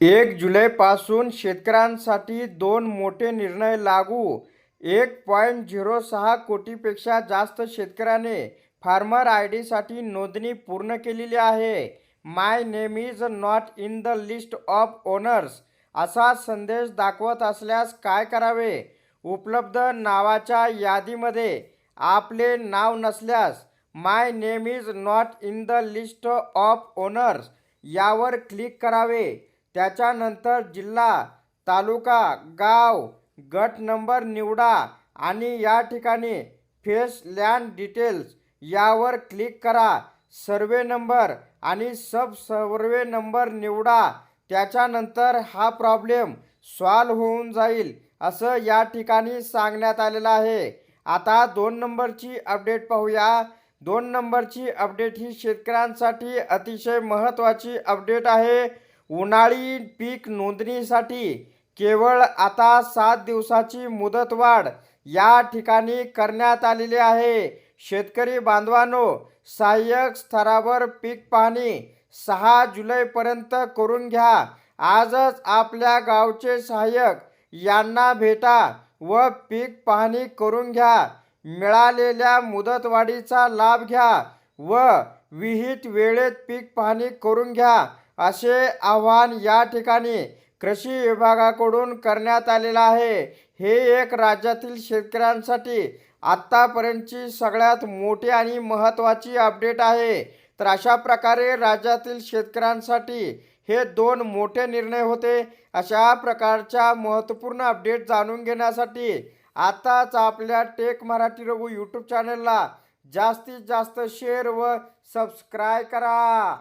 एक जुलैपासून शेतकऱ्यांसाठी दोन मोठे निर्णय लागू. एक पॉईंट झिरो सहा कोटीपेक्षा जास्त शेतकऱ्याने फार्मर आय डीसाठी नोंदणी पूर्ण केलेली आहे. My name is not in the list of owners असा संदेश दाखवत असल्यास काय करावे? उपलब्ध नावाच्या यादीमध्ये आपले नाव नसल्यास my name is not in the list of owners यावर क्लिक करावे. त्याच्यानंतर जिल्हा तालुका गाव गट नंबर निवडा आणि या ठिकाणी फेस लँड डिटेल्स यावर क्लिक करा. सर्वे नंबर आणि सब सर्वे नंबर निवडा. त्याच्यानंतर हा प्रॉब्लेम सॉल्व होऊन जाईल असं या ठिकाणी सांगण्यात आलेलं आहे. आता दोन नंबरची अपडेट पाहूया. दोन नंबरची अपडेट ही शेतकऱ्यांसाठी अतिशय महत्त्वाची अपडेट आहे. उन्हाळी पीक नोंदणीसाठी केवळ आता सात दिवसाची मुदतवाढ या ठिकाणी करण्यात आलेली आहे. शेतकरी बांधवांनो सहाय्यक स्तरावर पीक पाहणी सहा जुलैपर्यंत करून घ्या. आजच आपल्या गावचे सहाय्यक यांना भेटा व पीक पाहणी करून घ्या. मिळालेल्या मुदतवाढीचा लाभ घ्या व विहित वेळेत पीक पाहणी करून घ्या. असे आव्हान या ठिकाणी कृषी विभागाकडून करण्यात आलेलं आहे. हे एक राज्यातील शेतकऱ्यांसाठी आत्तापर्यंतची सगळ्यात मोठी आणि महत्त्वाची अपडेट आहे. तर अशा प्रकारे राज्यातील शेतकऱ्यांसाठी हे दोन मोठे निर्णय होते. अशा प्रकारच्या महत्त्वपूर्ण अपडेट जाणून घेण्यासाठी आताच आपल्या टेक मराठी रघु यूट्यूब चॅनलला जास्तीत जास्त शेअर व सबस्क्राईब करा.